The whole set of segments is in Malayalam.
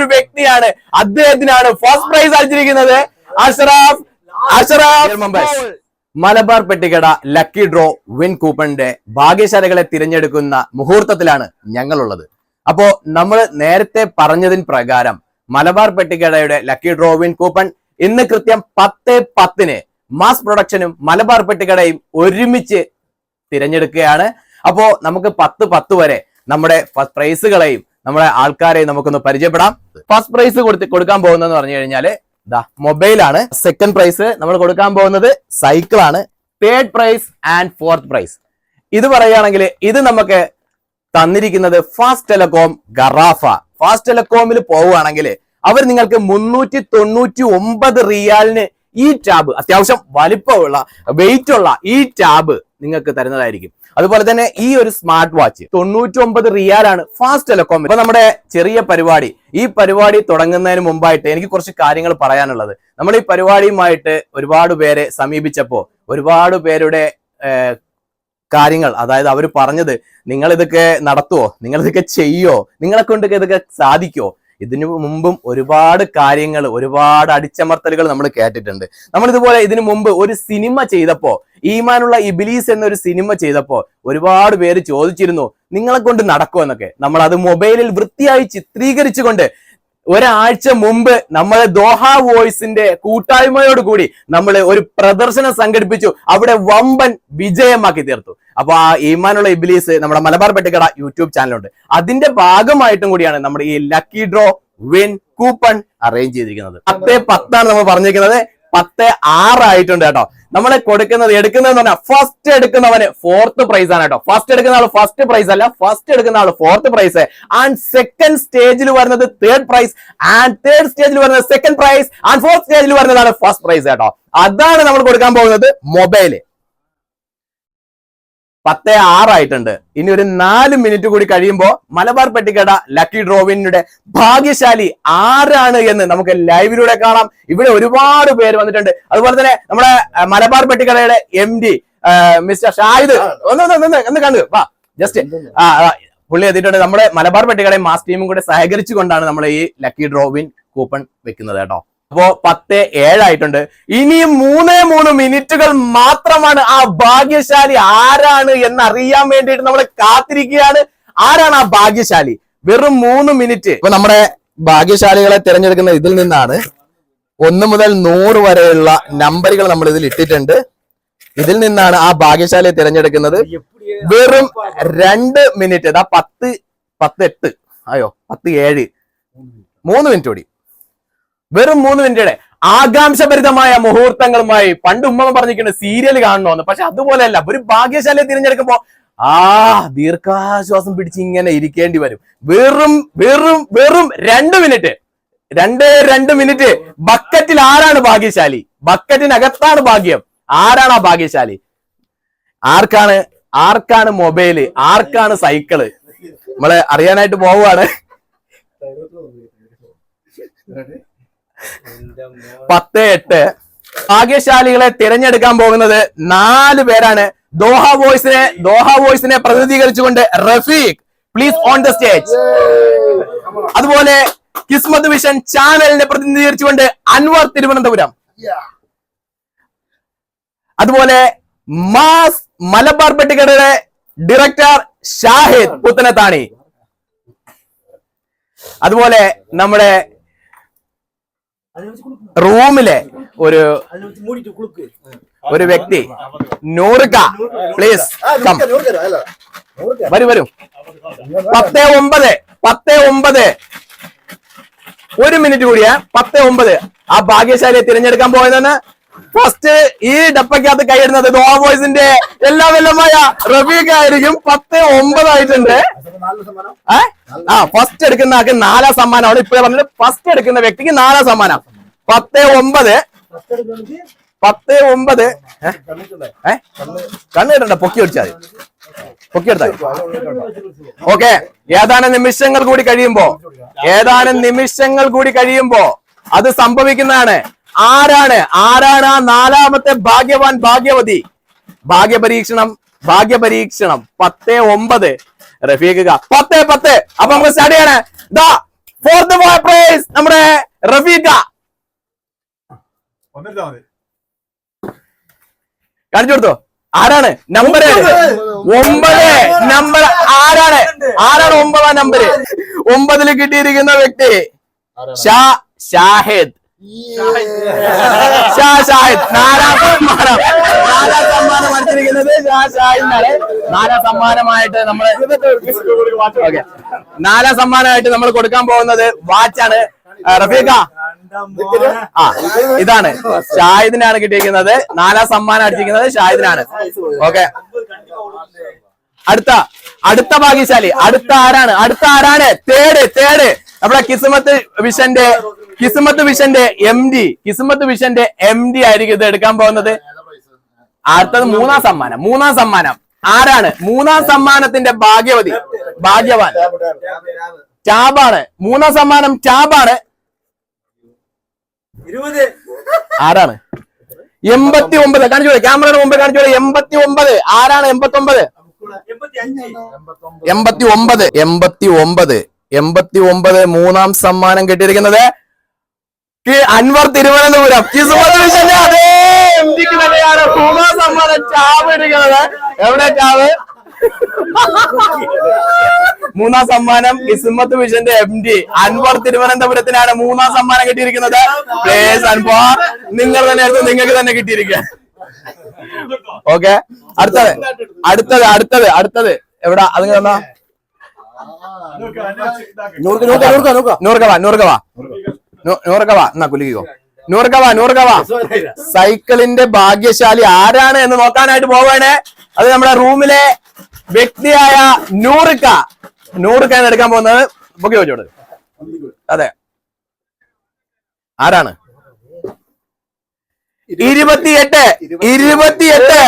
ഒരു വ്യക്തിയാണ്. അദ്ദേഹത്തിനാണ് ഫസ്റ്റ് പ്രൈസ് അടിച്ചിരിക്കുന്നത്. Ashraf Ashraf Malabar പെട്ടിക്കട lucky draw win കൂപ്പണിന്റെ ഭാഗ്യശാലകളെ തിരഞ്ഞെടുക്കുന്ന മുഹൂർത്തത്തിലാണ് ഞങ്ങളുള്ളത്. അപ്പോ നമ്മൾ നേരത്തെ പറഞ്ഞതിന് പ്രകാരം മലബാർ പെട്ടിക്കടയുടെ ലക്കി ഡ്രോ വിൻ കൂപ്പൺ ഇന്ന് കൃത്യം പത്ത് പത്തിന് മാസ് പ്രൊഡക്ഷനും മലബാർ പെട്ടിക്കടയും ഒരുമിച്ച് തിരഞ്ഞെടുക്കുകയാണ്. അപ്പോ നമുക്ക് പത്ത് പത്ത് വരെ നമ്മുടെ പ്രൈസുകളെയും നമ്മുടെ ആൾക്കാരെ നമുക്കൊന്ന് പരിചയപ്പെടാം. ഫസ്റ്റ് പ്രൈസ് കൊടുത്ത് കൊടുക്കാൻ പോകുന്നതെന്ന് പറഞ്ഞു കഴിഞ്ഞാൽ ദാ മൊബൈലാണ്. സെക്കൻഡ് പ്രൈസ് നമ്മൾ കൊടുക്കാൻ പോകുന്നത് സൈക്കിൾ ആണ് third prize and fourth prize ഇത് പറയുകയാണെങ്കിൽ ഇത് നമുക്ക് തന്നിരിക്കുന്നത് ഫാസ്റ്റ് ടെലകോം ഗറാഫ ഫാസ്റ്റ് ടെലകോമിൽ പോവുകയാണെങ്കിൽ അവർ നിങ്ങൾക്ക് മുന്നൂറ്റി തൊണ്ണൂറ്റി ഒമ്പത് റിയാലിന് ഈ ടാബ് അത്യാവശ്യം വലിപ്പമുള്ള വെയിറ്റ് ഉള്ള ഈ ടാബ് നിങ്ങൾക്ക് തരുന്നതായിരിക്കും. അതുപോലെ തന്നെ ഈ ഒരു സ്മാർട്ട് വാച്ച് തൊണ്ണൂറ്റി ഒമ്പത് റിയാലാണ് ഫാസ്റ്റ് ടെലകോം. ഇപ്പൊ നമ്മുടെ ചെറിയ പരിപാടി ഈ പരിപാടി തുടങ്ങുന്നതിന് മുമ്പായിട്ട് എനിക്ക് കുറച്ച് കാര്യങ്ങൾ പറയാനുള്ളത്. നമ്മൾ ഈ പരിപാടിയുമായിട്ട് ഒരുപാട് പേരെ സമീപിച്ചപ്പോ ഒരുപാട് പേരുടെ കാര്യങ്ങൾ അതായത് അവർ പറഞ്ഞത് നിങ്ങൾ ഇതൊക്കെ നടത്തുവോ? നിങ്ങൾ ഇതൊക്കെ ചെയ്യോ? നിങ്ങളെ കൊണ്ട് ഇതൊക്കെ സാധിക്കോ ഇതിനു മുമ്പും ഒരുപാട് കാര്യങ്ങൾ ഒരുപാട് അടിച്ചമർത്തലുകൾ നമ്മൾ കേട്ടിട്ടുണ്ട്. നമ്മൾ ഇതുപോലെ ഇതിനു മുമ്പ് ഒരു സിനിമ ചെയ്തപ്പോ ഈമാനുള്ള ഇബിലീസ് എന്നൊരു സിനിമ ചെയ്തപ്പോ ഒരുപാട് പേര് ചോദിച്ചിരുന്നു നിങ്ങളെ കൊണ്ട് നടക്കുമോ? എന്നൊക്കെ. നമ്മൾ അത് മൊബൈലിൽ വൃത്തിയായി ചിത്രീകരിച്ചുകൊണ്ട് ഒരാഴ്ച മുമ്പ് നമ്മൾ ദോഹ വോയിസിന്റെ കൂട്ടായ്മയോട് കൂടി നമ്മൾ ഒരു പ്രദർശനം സംഘടിപ്പിച്ചു. അവിടെ വമ്പൻ വിജയമാക്കി തീർത്തു. അപ്പൊ ആ ഈമാനുള്ള ഇബിലീസ് നമ്മുടെ മലബാർ പെട്ടിക്കട യൂട്യൂബ് ചാനലുണ്ട്. അതിന്റെ ഭാഗമായിട്ടും കൂടിയാണ് നമ്മുടെ ഈ lucky draw win coupon arrange ചെയ്തിരിക്കുന്നത്. പത്ത് പത്താണ് നമ്മൾ പറഞ്ഞിരിക്കുന്നത്. പത്ത് ആറായിട്ടുണ്ട് കേട്ടോ. നമ്മളെ കൊടുക്കുന്നത് എടുക്കുന്നത് പറഞ്ഞാൽ ഫസ്റ്റ് എടുക്കുന്നവന് ഫോർത്ത് പ്രൈസ് ആണ് കേട്ടോ. ഫസ്റ്റ് എടുക്കുന്ന ആൾ ഫസ്റ്റ് പ്രൈസ് അല്ല. ഫസ്റ്റ് എടുക്കുന്ന ആൾ ഫോർത്ത് പ്രൈസ് ആൻഡ് സെക്കൻഡ് സ്റ്റേജിൽ വരുന്നത് തേർഡ് പ്രൈസ് ആൻഡ് തേർഡ് സ്റ്റേജിൽ വരുന്നത് സെക്കൻഡ് പ്രൈസ് ആൻഡ് ഫോർത്ത് സ്റ്റേജിൽ വരുന്നതാണ് ഫസ്റ്റ് പ്രൈസ് കേട്ടോ. അതാണ് നമ്മൾ കൊടുക്കാൻ പോകുന്നത് മൊബൈൽ. പത്ത് ആറായിട്ടുണ്ട്. ഇനി ഒരു നാല് മിനിറ്റ് കൂടി കഴിയുമ്പോൾ മലബാർ പെട്ടിക്കട ലക്കി ഡ്രോവിനുടെ ഭാഗ്യശാലി ആരാണ് എന്ന് നമുക്ക് ലൈവിലൂടെ കാണാം. ഇവിടെ ഒരുപാട് പേര് വന്നിട്ടുണ്ട്. അതുപോലെ തന്നെ നമ്മുടെ മലബാർ പെട്ടിക്കടയുടെ എം ഡി മിസ്റ്റർ ഷാഹിദ്. ഒന്ന് ഒന്ന് ഒന്ന് ഒന്ന് കണ്ടു. വാ ജസ്റ്റ് ആ, പുള്ളി എത്തിയിട്ടുണ്ട്. നമ്മുടെ മലബാർ പെട്ടിക്കടയും മാസ് ടീമും കൂടെ സഹകരിച്ചുകൊണ്ടാണ് നമ്മൾ ഈ ലക്കി ഡ്രോവിൻ കൂപ്പൺ വെക്കുന്നത് കേട്ടോ. അപ്പോ പത്ത് ഏഴായിട്ടുണ്ട്. ഇനിയും മൂന്നേ മൂന്ന് മിനിറ്റുകൾ മാത്രമാണ് ആ ഭാഗ്യശാലി ആരാണ് എന്ന് അറിയാൻ വേണ്ടിയിട്ട് നമ്മൾ കാത്തിരിക്കുകയാണ്. ആരാണ് ആ ഭാഗ്യശാലി? വെറും മൂന്ന് മിനിറ്റ്. ഇപ്പൊ നമ്മുടെ ഭാഗ്യശാലികളെ തിരഞ്ഞെടുക്കുന്ന ഇതിൽ നിന്നാണ് ഒന്ന് മുതൽ നൂറ് വരെയുള്ള നമ്പറുകൾ നമ്മൾ ഇതിൽ ഇട്ടിട്ടുണ്ട്. ഇതിൽ നിന്നാണ് ആ ഭാഗ്യശാലിയെ തിരഞ്ഞെടുക്കുന്നത്. വെറും രണ്ട് മിനിറ്റ്. ഇതാ പത്ത് പത്ത് എട്ട്. അയ്യോ പത്ത് ഏഴ്. മൂന്ന് മിനിറ്റ് കൂടി. വെറും മൂന്ന് മിനിറ്റയുടെ ആകാംക്ഷഭരിതമായ മുഹൂർത്തങ്ങളുമായി പണ്ട് ഉമ്മ പറഞ്ഞിരിക്കുന്നത് സീരിയൽ കാണണമെന്ന് പക്ഷെ അതുപോലെയല്ല ഒരു ഭാഗ്യശാലിയെ തിരഞ്ഞെടുക്കുമ്പോ ആ ദീർഘാശ്വാസം പിടിച്ച് ഇങ്ങനെ ഇരിക്കേണ്ടി വരും. വെറും വെറും വെറും രണ്ട് മിനിറ്റ്. രണ്ട് രണ്ട് മിനിറ്റ്. ബക്കറ്റിൽ ആരാണ് ഭാഗ്യശാലി? ബക്കറ്റിനകത്താണ് ഭാഗ്യം. ആരാണ് ആ ഭാഗ്യശാലി? ആർക്കാണ് ആർക്കാണ് മൊബൈൽ? ആർക്കാണ് സൈക്കിൾ? നമ്മൾ അറിയാനായിട്ട് പോവുകയാണ്. പത്ത് എട്ട്. ഭാഗ്യശാലികളെ തിരഞ്ഞെടുക്കാൻ പോകുന്നത് നാല് പേരാണ്. ദോഹ വോയിസിനെ ദോഹ വോയിസിനെ പ്രതിനിധീകരിച്ചുകൊണ്ട് Rafeeq please on the stage അതുപോലെ കിസ്മത് വിഷൻ ചാനലിനെ പ്രതിനിധീകരിച്ചുകൊണ്ട് അൻവർ തിരുവനന്തപുരം. അതുപോലെ മാസ് മലബാർ പെട്ടിക്കടയുടെ ഡയറക്ടർ ഷാഹിദ് പുത്തനത്താണി. അതുപോലെ നമ്മുടെ റൂമിലെ ഒരു ഒരു വ്യക്തി. നൂറുക പ്ലീസ് വരൂ വരൂ. പത്ത് ഒമ്പത് പത്ത് ഒമ്പത്. ഒരു മിനിറ്റ് കൂടിയാ പത്ത് ഒമ്പത്. ആ ഭാഗ്യശാലിയെ തിരഞ്ഞെടുക്കാൻ പോയതെന്ന് ഫസ്റ്റ് ഈ ഡപ്പയ്ക്കകത്ത് കൈയിടുന്നത് ദോ ബോയ്സിന്റെ എല്ലാ വെല്ലമായ റഫീഖ് ആയിരിക്കും. പത്ത് ഒമ്പതായിട്ടുണ്ട്? ആ ഫസ്റ്റ് എടുക്കുന്ന ആൾക്ക് നാലാം സമ്മാനമാണ്. ഇപ്പോഴേ പറഞ്ഞത് ഫസ്റ്റ് എടുക്കുന്ന വ്യക്തിക്ക് നാലാം സമ്മാനം. പത്ത് ഒമ്പത്. പത്ത് ഒമ്പത്. കണ്ണു പൊക്കി ഒടിച്ചാൽ പൊക്കി എടുത്താൽ ഓക്കെ. ഏതാനും നിമിഷങ്ങൾ കൂടി കഴിയുമ്പോ ഏതാനും നിമിഷങ്ങൾ കൂടി കഴിയുമ്പോ അത് സംഭവിക്കുന്നതാണ്. ആരാണ്? ആരാണ് ആ നാലാമത്തെ ഭാഗ്യവാൻ ഭാഗ്യവതി? ഭാഗ്യപരീക്ഷണം ഭാഗ്യപരീക്ഷണം. പത്ത് ഒമ്പത്. റഫീഖ് പത്ത് പത്ത്. അപ്പൊ നമുക്ക് സ്റ്റാർട്ട് ചെയ്യണേ. ദാ പ്രൈസ് നമ്മുടെ റഫീഖ ഒന്നിട്ടാ മതി. കാണിച്ചു കൊടുത്തോ? ആരാണ്? നമ്പർ ഒമ്പത്. നമ്പർ ആരാണ്? ആരാണ് ഒമ്പതാം നമ്പർ ഒമ്പതിൽ കിട്ടിയിരിക്കുന്ന വ്യക്തി. ഷാ ഷാഹിദ്. ഷാ ഷാഹിദ്. നാലാം സമ്മാനം. നാലാം സമ്മാനം അടിച്ചിരിക്കുന്നത് ഷാ ഷാഹിദിനാണ്. നാലാം സമ്മാനമായിട്ട് നമ്മൾ ഓക്കെ. നാലാം സമ്മാനമായിട്ട് നമ്മൾ കൊടുക്കാൻ പോകുന്നത് വാച്ചാണ്. റഫീഖ ആ ഇതാണ്. ഷാഹിദിനാണ് കിട്ടിയിരിക്കുന്നത്. നാലാം സമ്മാനം അടിച്ചിരിക്കുന്നത് ഷാഹിദിനാണ്. ഓക്കെ. അടുത്ത അടുത്ത ഭാഗ്യശാലി. അടുത്ത ആരാണ്? അടുത്ത ആരാണ്? തേട് തേട് നമ്മുടെ കിസ്മത്ത് വിഷന്റെ കിസ്മത്ത് വിഷന്റെ എം ഡി കിസ്മത്ത് വിഷന്റെ എം ഡി ആയിരിക്കും ഇത് എടുക്കാൻ പോകുന്നത്. അടുത്തത് മൂന്നാം സമ്മാനം. മൂന്നാം സമ്മാനം. ആരാണ്? മൂന്നാം സമ്മാനത്തിന്റെ ഭാഗ്യവതി. ഭാഗ്യവാൻ. ടാബാണ്. മൂന്നാം സമ്മാനം ടാബാണ്. ആരാണ്? എൺപത്തി ഒമ്പത് കാണിച്ചോളെ ക്യാമറയുടെ മുമ്പ് കാണിച്ചോളെ എൺപത്തി ഒമ്പത് ആരാണ് എൺപത്തി ഒമ്പത് എൺപത്തി ഒമ്പത് എൺപത്തി ഒമ്പത് എൺപത്തി ഒമ്പത് മൂന്നാം സമ്മാനം കിട്ടിയിരിക്കുന്നത് അൻവർ തിരുവനന്തപുരം. അതേ എം ജിക്ക് തന്നെയാണ് മൂന്നാം സമ്മാനം ചാവ് എടുക്കുന്നത് എവിടെ ചാവ്? മൂന്നാം സമ്മാനം ഇസ്മത്ത് മിഷന്റെ എം ഡി അൻവർ തിരുവനന്തപുരത്തിനാണ് മൂന്നാം സമ്മാനം കിട്ടിയിരിക്കുന്നത്. പ്ലേസ് അൻവർ. നിങ്ങൾ തന്നെ നിങ്ങൾക്ക് തന്നെ കിട്ടിയിരിക്കുക ഓക്കെ അടുത്തത്. അടുത്തത് അടുത്തത് അടുത്തത്. എവിടാ? അത് തന്നാ? നൂറുകവാ നൂറുകവാ നൂറുകവാ എന്നാ കുലുക്കിക്കോ. നൂറുകവാ നൂറുകവാ സൈക്കിളിന്റെ ഭാഗ്യശാലി ആരാണ് എന്ന് നോക്കാനായിട്ട് പോവാണ്. അത് നമ്മുടെ റൂമിലെ വ്യക്തിയായ നൂറുക്ക. നൂറുക്കാണ് എടുക്കാൻ പോകുന്നത്. ബുക്ക് ചോദിച്ചോട് അതെ. ആരാണ്? ഇരുപത്തിയെട്ട്. ഇരുപത്തിയെട്ട്.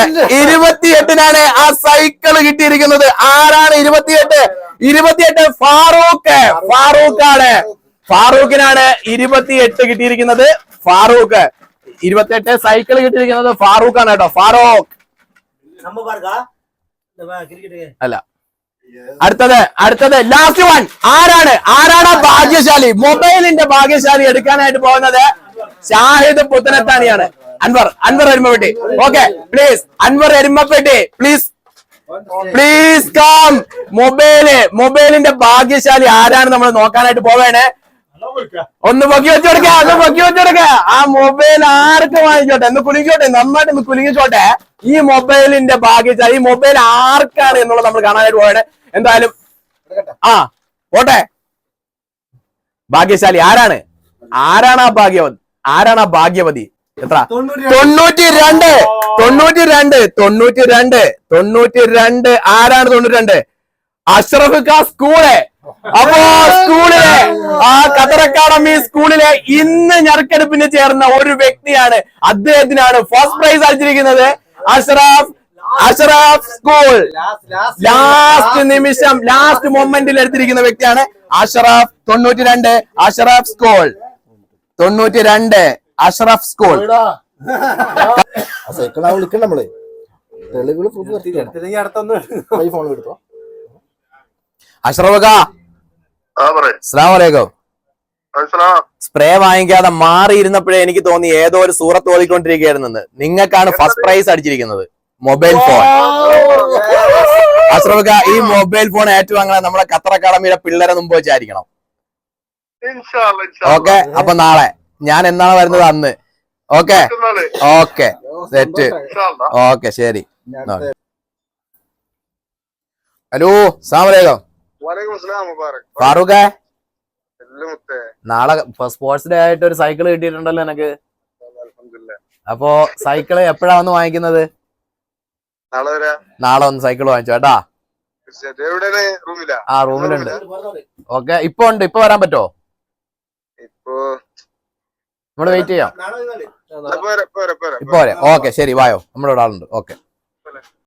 ഇരുപത്തിയെട്ടിനാണ് ആ സൈക്കിൾ കിട്ടിയിരിക്കുന്നത്. ആരാണ് ഇരുപത്തിയെട്ട്? ഇരുപത്തിയെട്ട് ഫാറൂഖ്. ഫാറൂഖ് ആണ് ഫാറൂഖിനാണ് ഇരുപത്തിയെട്ട് കിട്ടിയിരിക്കുന്നത്. ഫാറൂഖ്. ഇരുപത്തിയെട്ട് സൈക്കിൾ കിട്ടിയിരിക്കുന്നത് ഫാറൂഖ് ആണ് കേട്ടോ. ഫാറൂഖ്. അല്ല. അടുത്തത് അടുത്തത് ലാസ്റ്റ് വൺ ആരാണ്? ആരാണ് ഭാഗ്യശാലി? മൊബൈലിന്റെ ഭാഗ്യശാലി എടുക്കാനായിട്ട് പോകുന്നത് Shahid പുത്തനത്താനിയാണ് Anwar Anwar Erumappetty. Okay please Anwar Erumappetty please please come mobile മൊബൈലിന്റെ ഭാഗ്യശാലി ആരാണ്? നമ്മൾ നോക്കാനായിട്ട് പോവേണേ. ഒന്ന് പൊക്കി വെച്ചു കൊടുക്ക ഒന്ന് പൊക്കി വെച്ചു കൊടുക്ക. ആ മൊബൈൽ ആർക്ക് വാങ്ങിച്ചോട്ടെ ഒന്ന് കുലുങ്ങിക്കോട്ടെ? നന്നായിട്ട് ഒന്ന് കുലുങ്ങിച്ചോട്ടെ ഈ മൊബൈലിന്റെ ഭാഗ്യശാലി ഈ മൊബൈൽ ആർക്കാണ് എന്നുള്ളത് നമ്മൾ കാണാനായിട്ട് പോയത് എന്തായാലും ആ പോട്ടെ. ഭാഗ്യശാലി ആരാണ്? ആരാണ് ആ ഭാഗ്യവതി? ആരാണ് ആ ഭാഗ്യവതി? എത്ര? തൊണ്ണൂറ്റി രണ്ട്. തൊണ്ണൂറ്റി രണ്ട് തൊണ്ണൂറ്റി രണ്ട് തൊണ്ണൂറ്റി രണ്ട് ആരാണ് തൊണ്ണൂറ്റി രണ്ട് അഷ്റഫ് ഖാ സ്കൂൾ അപ്പോ സ്കൂളിലെ ആ ഖത്തർ അക്കാഡമി സ്കൂളിലെ ഇന്ന് ഞെറുക്കെടുപ്പിന് ചേർന്ന ഒരു വ്യക്തിയാണ് അദ്ദേഹത്തിനാണ് ഫസ്റ്റ് പ്രൈസ് അടിച്ചിരിക്കുന്നത് അഷറാഫ് അഷറാഫ് സ്കൂൾ ലാസ്റ്റ് നിമിഷം ലാസ്റ്റ് മൊമെന്റിൽ എടുത്തിരിക്കുന്ന വ്യക്തിയാണ് അഷറാഫ് തൊണ്ണൂറ്റി രണ്ട് അഷറാഫ് സ്കൂൾ തൊണ്ണൂറ്റി രണ്ട് അഷറഫ് സ്കൂൾ വിളിക്കണ്ട നമ്മൾ. തെളിവുകൾ ഫോൺ എടുത്തോ? അഷ്റഫ് ഖാ ആ പറയ്. അസ്സലാമു അലൈക്കും മനസ്സിലാ സ്പ്രേ വാങ്ങിക്കാതെ മാറിയിരുന്നപ്പോഴേ എനിക്ക് തോന്നി ഏതോ ഒരു സൂറത്ത് ഓടിക്കൊണ്ടിരിക്കുകയായിരുന്നു നിങ്ങൾക്കാണ് first prize അടിച്ചിരിക്കുന്നത്. Mobile phone. Ashraf ഈ മൊബൈൽ ഫോൺ ഏറ്റുവാങ്ങാൻ നമ്മുടെ ഖത്തർ അക്കാഡമിയുടെ പിള്ളേരെ മുമ്പ് വെച്ചായിരിക്കണം. ഓക്കെ അപ്പൊ നാളെ. ഞാൻ എന്നാണ് വരുന്നത് അന്ന്. ഓക്കെ? ഓക്കെ. സെറ്റ് ഓക്കെ ശരി. ഹലോ മുബാറക് ഫാറൂഖ്? നാളെ സ്പോർട്സ് ഡേ ആയിട്ട് ഒരു സൈക്കിൾ കിട്ടിയിട്ടുണ്ടല്ലോ എനക്ക്. അപ്പോ സൈക്കിൾ എപ്പോഴാ വന്ന് വാങ്ങിക്കുന്നത്? നാളെ വരാ? നാളെ ഒന്ന് സൈക്കിൾ വാങ്ങിച്ചു കേട്ടാ? ആ റൂമിലുണ്ട്. ഓക്കെ ഇപ്പൊ ഉണ്ട്. ഇപ്പൊ വരാൻ പറ്റോ? നമ്മൾ നമ്മൾ വെയിറ്റ് ചെയ്യാം ഇപ്പൊ വരെ ഓക്കെ ശരി വായോ. നമ്മുടെ ഇവിടെ ആളുണ്ട് ഓക്കെ